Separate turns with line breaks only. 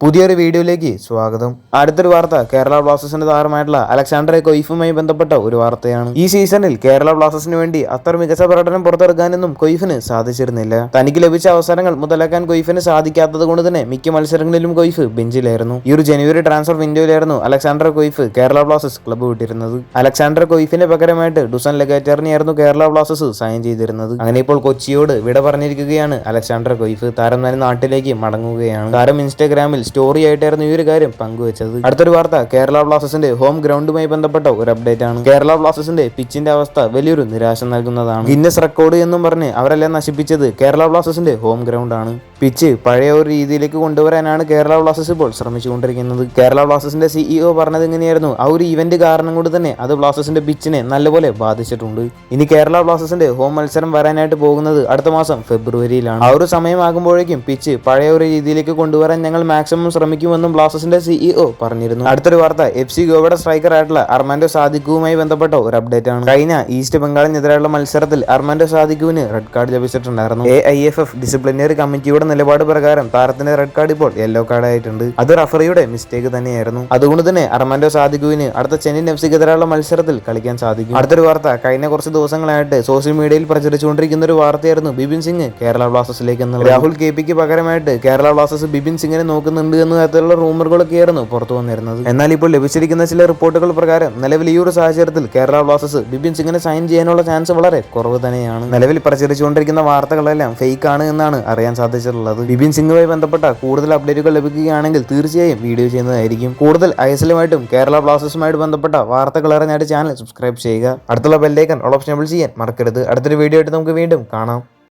പുതിയൊരു വീഡിയോയിലേക്ക് സ്വാഗതം. അടുത്തൊരു വാർത്ത കേരള ബ്ലാസ്റ്റേഴ്സിന്റെ താരമായിട്ടുള്ള അലക്സാണ്ടർ കൊയ്ഫുമായി ബന്ധപ്പെട്ട ഒരു വാർത്തയാണ്. ഈ സീസണിൽ കേരള ബ്ലാസ്റ്റേഴ്സിന് വേണ്ടി അത്ര മികച്ച പ്രകടനം പുറത്തിറക്കാനൊന്നും കൊയ്ഫിന് സാധിച്ചിരുന്നില്ല. തനിക്ക് ലഭിച്ച അവസരങ്ങൾ മുതലാക്കാൻ കൊയ്ഫിന് സാധിക്കാത്തത് കൊണ്ട് തന്നെ മിക്ക മത്സരങ്ങളിലും കൊയ്ഫ് ബെഞ്ചിലായിരുന്നു. ഈ ഒരു ജനുവരി transfer വിൻഡോയിലായിരുന്നു Alexander Coef Kerala Blasters club വിട്ടിരുന്നത്. Alexander കൊയ്ഫിന് പകരമായിട്ട് ഡുസൻ ലെഗാറ്ററിനെയായിരുന്നു കേരള ബ്ലാസ്റ്റേഴ്സ് സൈൻ ചെയ്തിരുന്നത്. അങ്ങനെ ഇപ്പോൾ കൊച്ചിയോട് വിട പറഞ്ഞിരിക്കുകയാണ് അലക്സാണ്ടർ കൊയ്ഫ്. താരം തന്നെ നാട്ടിലേക്ക് മടങ്ങുകയാണ്. താരം ഇൻസ്റ്റാഗ്രാമിൽ സ്റ്റോറി ആയിട്ടായിരുന്നു ഈ ഒരു കാര്യം പങ്കുവച്ചത്. അടുത്തൊരു വാർത്ത കേരള ബ്ലാസ്റ്റേഴ്സിന്റെ ഹോം ഗ്രൗണ്ടുമായി ബന്ധപ്പെട്ട ഒരു അപ്ഡേറ്റ് ആണ്. കേരള ബ്ലാസ്റ്റേഴ്സിന്റെ പിച്ചിന്റെ അവസ്ഥ വലിയൊരു നിരാശ നൽകുന്നതാണ്. ഗിന്നസ് റെക്കോർഡ് എന്നും പറഞ്ഞ് അവരെല്ലാം നശിപ്പിച്ചത് കേരള ബ്ലാസ്റ്റേഴ്സിന്റെ ഹോം ഗ്രൗണ്ട് ആണ്. പിച്ച് പഴയ ഒരു രീതിയിലേക്ക് കൊണ്ടുവരാനാണ് കേരള ബ്ലാസ്റ്റേഴ്സ് ഇപ്പോൾ ശ്രമിച്ചുകൊണ്ടിരിക്കുന്നത്. കേരള ബ്ലാസ്റ്റേഴ്സിന്റെ സിഇഒ പറഞ്ഞത് എങ്ങനെയായിരുന്നു? ആ ഒരു ഇവന്റ് കാരണം കൊണ്ട് തന്നെ അത് ബ്ലാസ്റ്റേഴ്സിന്റെ പിച്ചിനെ നല്ലപോലെ ബാധിച്ചിട്ടുണ്ട്. ഇനി കേരള ബ്ലാസ്റ്റേഴ്സിന്റെ ഹോം മത്സരം വരാനായിട്ട് പോകുന്നത് അടുത്ത മാസം ഫെബ്രുവരിയിലാണ്. ആ ഒരു സമയമാകുമ്പോഴേക്കും പിച്ച് പഴയ ഒരു രീതിയിലേക്ക് കൊണ്ടുവരാൻ ഞങ്ങൾ മാക്സിമം ശ്രമിക്കുമെന്നും ബ്ലാസ്റ്റേഴ്സിന്റെ സിഇഒ പറഞ്ഞിരുന്നു. അടുത്തൊരു വാർത്ത എഫ് സി ഗോവയുടെ സ്ട്രൈക്കർ ആയിട്ടുള്ള അർമാൻഡോ സാദിഖുവുമായി ബന്ധപ്പെട്ട ഒരു അപ്ഡേറ്റ് ആണ്. കഴിഞ്ഞ ഈസ്റ്റ് ബംഗാളിനെതിരെയുള്ള മത്സരത്തിൽ അർമാൻഡോ സാദിഖുവിന് red card ലഭിച്ചിട്ടുണ്ടായിരുന്നു. A I F F disciplinary കമ്മിറ്റിയുടെ നിലപാട് പ്രകാരം താരത്തിന്റെ റെഡ് കാർഡ് ഇപ്പോൾ യെല്ലോ കാർഡ് ആയിട്ടുണ്ട്. അത് റഫറിയുടെ മിസ്റ്റേക്ക് തന്നെയായിരുന്നു. അതുകൊണ്ട് തന്നെ അർമാൻഡോ സാദിഖുവിന് അടുത്ത ചെന്നൈയിൻ എഫ് സിക്കെതിരെയുള്ള മത്സരത്തിൽ കളിക്കാൻ സാധിക്കും. അടുത്തൊരു വാർത്ത കഴിഞ്ഞ കുറച്ച് ദിവസങ്ങളായിട്ട് സോഷ്യൽ മീഡിയയിൽ പ്രചരിച്ചുകൊണ്ടിരിക്കുന്ന ഒരു വാർത്തയായിരുന്നു ബിപിൻ സിംഗ് കേരള ബ്ലാസ്റ്റേഴ്സിലേക്ക് രാഹുൽ കെ പിക്ക് പകരമായിട്ട് കേരള ബ്ലാസ്റ്റേഴ്സ് ബിപിൻ സിംഗിനെ നോക്കുന്നുണ്ട് എന്ന തരത്തിലുള്ള റൂമറുകളൊക്കെ ആയിരുന്നു പുറത്തു വന്നിരുന്നത്. എന്നാൽ ഇപ്പോൾ ലഭിച്ചിരിക്കുന്ന ചില റിപ്പോർട്ടുകൾ പ്രകാരം നിലവിൽ ഈ ഒരു സാഹചര്യത്തിൽ കേരള ബ്ലാസ്റ്റേഴ്സ് ബിബിൻ സിംഗിനെ സൈൻ ചെയ്യാനുള്ള ചാൻസ് വളരെ കുറവ് തന്നെയാണ്. നിലവിൽ പ്രചരിച്ചുകൊണ്ടിരിക്കുന്ന വാർത്തകളെല്ലാം ഫേക്ക് ആണ് എന്നാണ് അറിയാൻ സാധിച്ചിട്ടുള്ളത്. ബിബിൻ സിംഗുമായി ബന്ധപ്പെട്ട കൂടുതൽ അപ്ഡേറ്റുകൾ ലഭിക്കുകയാണെങ്കിൽ തീർച്ചയായും വീഡിയോ ചെയ്യുന്നതായിരിക്കും. കൂടുതൽ ഐസലുമായിട്ടും കേരള ബ്ലാസ്റ്റേഴ്സുമായിട്ട് ബന്ധപ്പെട്ട വാർത്തകൾ അറിഞ്ഞായിട്ട് ചാനൽ സബ്സ്ക്രൈബ് ചെയ്യുക. അടുത്തുള്ള ബെല്ലേക്കൻ ഓൾ ഓപ്ഷൻ ചെയ്യാൻ മറക്കരുത്. അടുത്തൊരു വീഡിയോ ആയിട്ട് നമുക്ക് വീണ്ടും കാണാം.